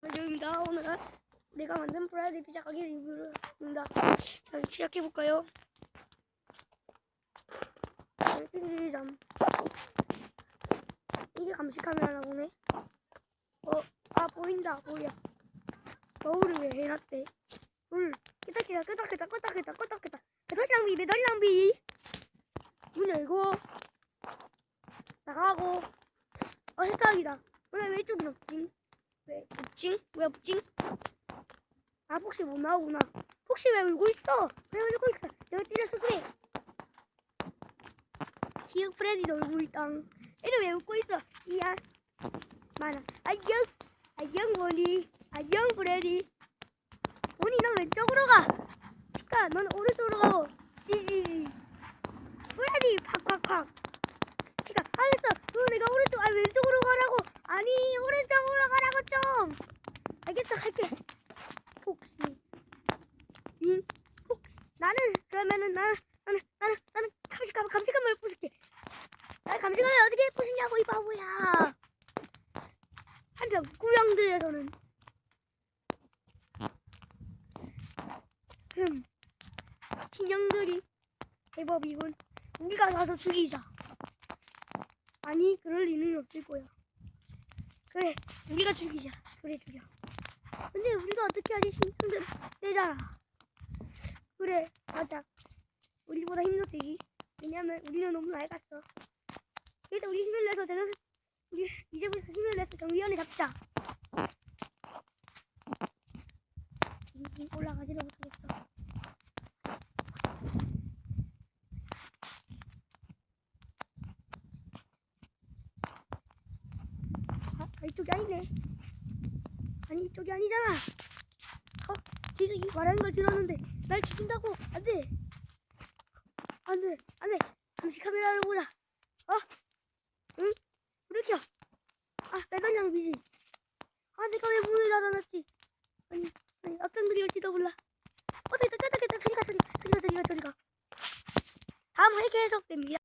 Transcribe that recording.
안녕입니다. 오늘은 내가 만든 프라이드 피자 가게 리뷰를 했습니다. 자, 시작해볼까요? 시점 이게 감시 카메라나 보네. 어, 아 보인다, 보여. 거울을 왜 해놨대? 물, 끄덕끄덕, 끄덕끄덕, 끄덕끄덕, 끄덕끄덕. 배터리 낭비, 배터리 낭비. 문 열고 나가고. 어. 오늘 왜 이쪽이 없지? 왜 없지? 왜 없지? 아 폭시 못 나오구나. 폭시 왜 울고 있어? 왜 울고 있어? 내가 때렸어 그래. 히읗 프레디도 울고 있다. 얘는 왜 웃고 있어? 이야. 많아. 안녕. 안녕 보니. 안녕 프레디. 보니 넌 왼쪽으로 가. 치카 넌 오른쪽으로 가고. 지지지. 프레디 팍팍팍. 치카 알았어. 너 내가 오른쪽 아니 왼쪽으로 가라고. 아니 오른쪽으로 좀. 알겠어 갈게. 폭시. 응. 폭시. 나는 그러면은 나는 나는 나는 나는 감시감 감시감을 부술게. 나 감시감을 어떻게 부수냐고 이 바보야. 한편 구형들에서는 흠 신형들이 제법이군. 우리가 가서 죽이자. 아니 그럴 리는 없을 거야. 그래 우리가 죽이자. 그래 죽여. 근데 우리가 어떻게 하지 신형들 세잖아. 그래 맞아. 우리보다 힘도 세지. 왜냐면 우리는 너무 낡았어. 일단 우리 힘을 내서 제가 우리 이제부터 힘을 내서 경비원을 잡자. 이- 이 올라가지를 못하겠어. 아, 아, 이쪽이 아니네. 아니 이쪽이 아니잖아. 어, 지식이 말하는 걸 들었는데 날 죽인다고 안 돼. 안 돼, 안 돼. 감시 카메라를 보자. 어? 응? 켜. 아, 매달 낭비지. 아, 내가 왜 문을 닫아놨지? 아니, 아니, 어떤 들이 올지도 몰라. 어, 됐다, 됐다, 됐다. 저리가, 저리, 저리가, 저리가, 저리가. 다음 화 이렇게 해석됩니다.